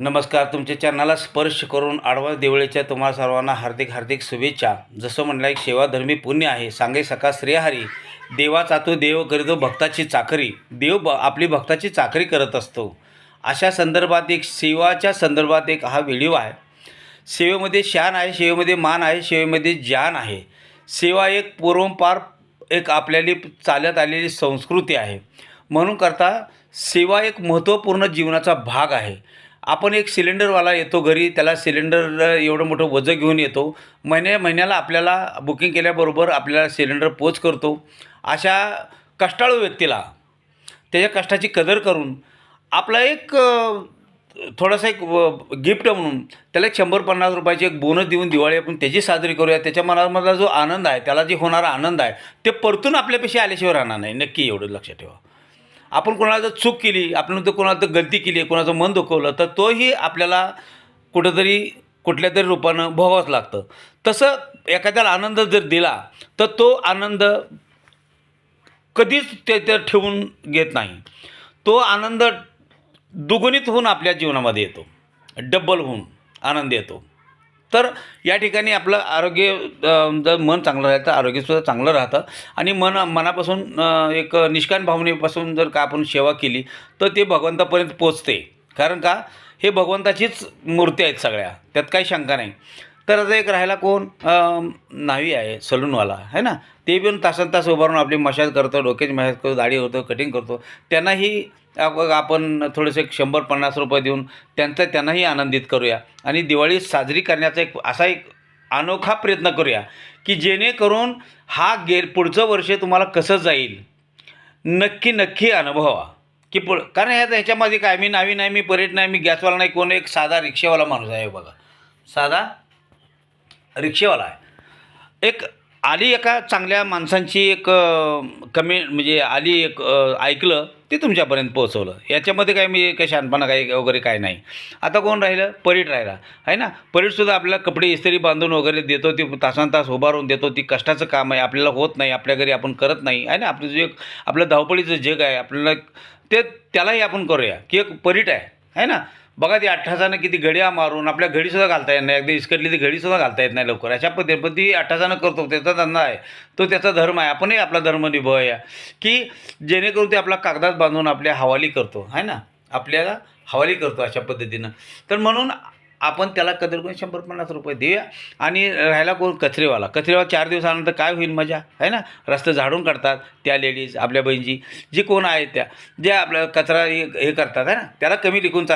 नमस्कार तुमच्या चॅनलला स्पर्श करून आडवा देवळीच्या तुम्हाला सर्वांना हार्दिक हार्दिक शुभेच्छा. जसं म्हणलं एक सेवाधर्मी पुण्य आहे. सांगे सका श्रीहारी. देवाचा तो देव करीतो भक्ताची चाकरी. देव ब आपली भक्ताची चाकरी करत असतो. अशा संदर्भात एक सेवाच्या संदर्भात एक हा व्हिडिओ आहे. सेवेमध्ये शान आहे सेवेमध्ये मान आहे सेवेमध्ये जान आहे. सेवा एक पूर्वपार एक आपल्याली चालत आलेली संस्कृती आहे. म्हणून करता सेवा एक महत्त्वपूर्ण जीवनाचा भाग आहे. आपण एक सिलेंडरवाला येतो घरी त्याला सिलेंडर एवढं मोठं वजं घेऊन येतो. महिन्या महिन्याला आपल्याला बुकिंग केल्याबरोबर आपल्याला सिलेंडर पोच करतो. अशा कष्टाळू व्यक्तीला त्याच्या कष्टाची कदर करून आपला एक थोडासा एक गिफ्ट म्हणून त्याला एक शंभर पन्नास रुपयाची एक बोनस देऊन दिवाळी आपण त्याची साजरी करूया. त्याच्या मनामधला जो आनंद आहे त्याला जे होणारा आनंद आहे ते परतून आपल्यापेक्षा आल्याशिवाय राहणार नाही. नक्की एवढं लक्षात ठेवा. आपण कोणाला जर चूक केली आपण जर कोणाला तर गलती केली कोणाचं मन दुखवलं तर तोही आपल्याला कुठंतरी कुठल्या तरी रूपानं भोगावंच लागतं. तसं एखाद्याला आनंद जर दिला तर तो आनंद कधीच ते तर ठेवून घेत नाही. तो आनंद दुगुणित होऊन आपल्या जीवनामध्ये येतो. डब्बल होऊन आनंद येतो. तर या ठिकाणी आपलं आरोग्य जर मन चांगलं राहिलं तर आरोग्यसुद्धा चांगलं राहतं. आणि मन मनापासून एक निष्काम भावनेपासून जर का आपण सेवा केली तर ते भगवंतापर्यंत पोचते. कारण का? हे भगवंताचीच मूर्ती आहेत सगळ्या. त्यात काही शंका नाही. तर आता एक राहायला कोण न्हावी आहे सलूनवाला आहे ना? ते पण तासन तास उभारून आपली मशाज करतो डोक्याची मशाज करतो दाढी होतो कटिंग करतो. त्यांनाही आपण थोडेसे एक शंभर पन्नास रुपये देऊन त्यांचा त्यांनाही आनंदित करूया. आणि दिवाळी साजरी करण्याचा एक असा एक अनोखा प्रयत्न करूया की जेणेकरून हा गे पुढचं वर्ष तुम्हाला कसं जाईल? नक्की नक्की अनुभवा. की पुढ कारण ह्या ह्याच्यामध्ये काय मी नावी नाही मी परेट नाही मी गॅसवाला नाही कोण एक साधा रिक्षावाला माणूस आहे बघा. साधा? रिक्षेवाला आहे. एक आली एका चांगल्या माणसांची एक कमी म्हणजे आली एक ऐकलं ते तुमच्यापर्यंत पोहोचवलं. याच्यामध्ये काय मी काही शहाणपणा काही वगैरे काय नाही. आता कोण राहिलं? परीट राहिला. आहे ना? परीटसुद्धा आपल्याला कपडे इस्त्री बांधून वगैरे देतो ती तासान तास उभारून देतो ती कष्टाचं काम आहे आपल्याला होत नाही आपल्या घरी आपण करत नाही. आहे ना? आपलं जे आपलं धावपळीचं जग आहे आपल्याला ते त्यालाही आपण करूया की एक परीट आहे. आहे ना? बघा ती अठ्ठासानं किती घड्या मारून आपल्या घडीसुद्धा घालता येत नाही. अगदी इस्कटली ती घडीसुद्धा घालता येत नाही लवकर. अशा पद्धतीने पण ती अठ्ठासानं करतो. त्याचा धंदा आहे. तो त्याचा धर्म आहे. आपणही आपला धर्म निभवूया. की जेणेकरून ते आपला कागदात बांधून आपल्या हवाली करतो. आहे ना? आपल्याला हवाली करतो अशा पद्धतीनं. तर म्हणून आपण त्याला कदर करून शंभर पन्नास रुपये देऊया. आणि राहायला कोण? कचरेवाला कचरेवाला चार दिवसानंतर काय होईल मजा? आहे ना? रस्ते झाडून काढतात त्या लेडीज आपल्या बहिणीची. जी कोण आहेत त्या? जे आपल्या कचरा हे हे करतात. आहे ना? त्याला कमी लिखून